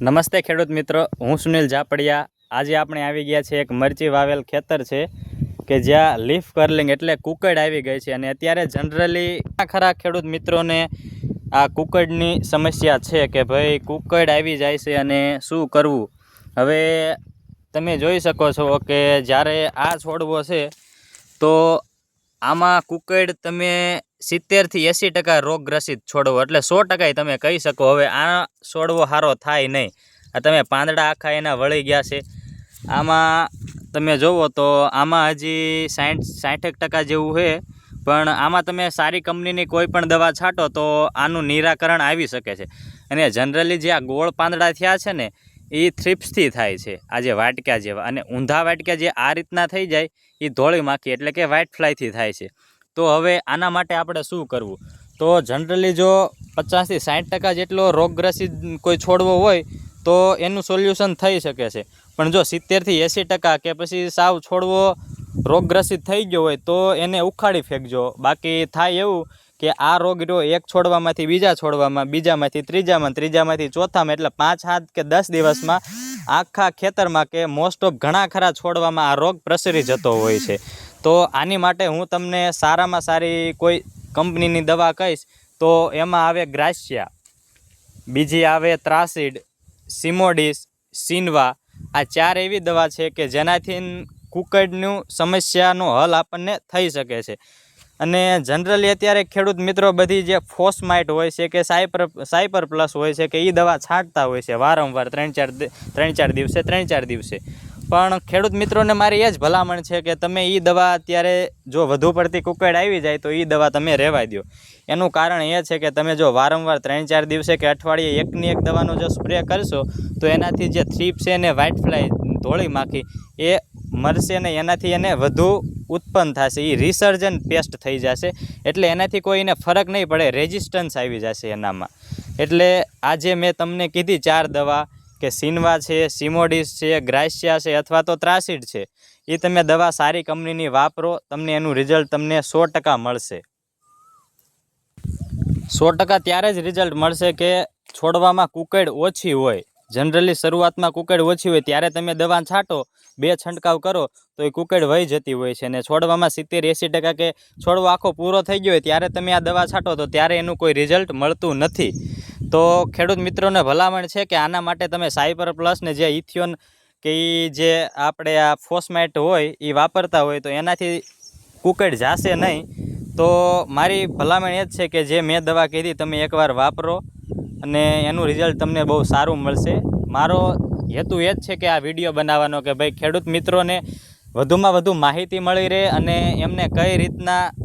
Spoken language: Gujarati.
નમસ્તે ખેડૂત મિત્રો, હું સુનિલ જાપડિયા. આજે આપણે આવી ગયા છે એક મરચી વાવેલ ખેતર છે કે જ્યાં લીફ કર્લિંગ એટલે કુકડ આવી ગઈ છે અને અત્યારે જનરલી ખરા ખેડૂત મિત્રોને આ કુકડની સમસ્યા છે કે ભાઈ કુકડ આવી જાય છે અને શું કરવું? હવે તમે જોઈ શકો છો કે જ્યારે આ છોડવો છે તો આમાં કુકડ તમે સિત્તેરથી એંસી ટકા રોગગ્રસિત છોડવો. એટલે સો ટકાય તમે કહી શકો, હવે આ છોડવો સારો થાય નહીં. આ તમે પાંદડા આખા એના વળી ગયા છે. આમાં તમે જુઓ તો આમાં હજી સાઠ સાઠેક ટકા જેવું છે. પણ આમાં તમે સારી કંપનીની કોઈ પણ દવા છાંટો તો આનું નિરાકરણ આવી શકે છે. અને જનરલી જે આ ગોળ પાંદડા થયા છે ને, એ થ્રિપ્સથી થાય છે, આ જે વાટક્યા જેવા. અને ઊંધા વાટક્યા જે આ રીતના થઈ જાય, એ ધોળી માખી એટલે કે વ્હાઇટ ફ્લાયથી થાય છે. તો હવે આના માટે આપણે શું કરવું? તો જનરલી જો પચાસથી સાઠ ટકા જેટલો રોગગ્રસિત કોઈ છોડવો હોય, તો એનું સોલ્યુશન થઈ શકે છે. પણ જો સિત્તેરથી એંસી ટકા કે પછી સાવ છોડવો રોગગ્રસિત થઈ ગયો હોય, તો એને ઉખાડી ફેંકજો. બાકી થાય એવું કે આ રોગ રહ્યો એક છોડવામાંથી બીજા છોડવામાં, બીજામાંથી ત્રીજામાં, ત્રીજામાંથી ચોથામાં, એટલે પાંચ હાથ કે દસ દિવસમાં આખા ખેતરમાં કે મોસ્ટ ઓફ ઘણા ખરા છોડવામાં આ રોગ પ્રસરી જતો હોય છે. તો આની માટે હું તમને સારામાં સારી કોઈ કંપનીની દવા કહીશ, તો એમાં આવે ગ્રાસિયા, બીજી આવે ત્રાસિડ, સિમોડિસ, સિનવા. આ ચાર એવી દવા છે કે જેનાથી કુકડનું સમસ્યાનો હલ આપણને થઈ શકે છે. અને જનરલી અત્યારે ખેડૂત મિત્રો બધી જે ફોસમાઇટ હોય છે કે સાયપર સાયપર પ્લસ હોય છે કે એ દવા છાંટતા હોય છે વારંવાર, ત્રણ ચાર ત્રણ ચાર દિવસે, ત્રણ ચાર દિવસે. પણ ખેડૂત મિત્રોને મારી એ જ ભલામણ છે કે તમે એ દવા અત્યારે જો વધુ પડતી કુકડ આવી જાય તો એ દવા તમે રહેવા દો એનું કારણ એ છે કે તમે જો વારંવાર ત્રણ ચાર દિવસે કે અઠવાડિયે એકની એક દવાનો જો સ્પ્રે કરશો, તો એનાથી જે થ્રીપ છે ને વ્હાઇટ ફ્લાય ધોળી માખી, એ મરશે ને એનાથી એને વધુ ઉત્પન્ન થશે. એ રિસર્જન પેસ્ટ થઈ જશે. એટલે એનાથી કોઈને ફરક નહીં પડે, રેઝિસ્ટન્સ આવી જશે એનામાં. એટલે આજે મેં તમને કીધી ચાર દવા કે સિનવા છે, સિમોડિસ છે, ગ્રાસિયા છે અથવા તો ત્રાસિડ છે એ તમે દવા સારી કંપનીની વાપરો, તમને એનું રિઝલ્ટ તમને સો ટકા મળશે. સો ટકા ત્યારે જ રિઝલ્ટ મળશે કે છોડવામાં કુકડ ઓછી હોય. જનરલી શરૂઆતમાં કુકડ ઓછી હોય, ત્યારે તમે દવા છાંટો, બે છંટકાવ કરો, તો એ કુકડ વહી જતી હોય છે. અને છોડવામાં સિત્તેર એંસી ટકા કે છોડવો આખો પૂરો થઈ ગયો હોય, ત્યારે તમે આ દવા છાંટો, તો ત્યારે એનું કોઈ રિઝલ્ટ મળતું નથી. તો ખેડૂત મિત્રોને ભલામણ છે કે આના માટે તમે સાયપર પ્લસ ને જે ઇથિયોન કે જે આપણે આ ફોસ્મેટ હોય એ વાપરતા હોય, તો એનાથી કુકડ જાશે નહીં. તો મારી ભલામણ એ જ છે કે જે મેં દવા કીધી તમે એકવાર વાપરો અને એનું રિઝલ્ટ તમને બહુ સારું મળશે. મારો હેતુ એ જ છે કે આ વીડિયો બનાવવાનો કે ભાઈ ખેડૂત મિત્રોને વધુમાં વધુ માહિતી મળી રહે અને એમને કઈ રીતના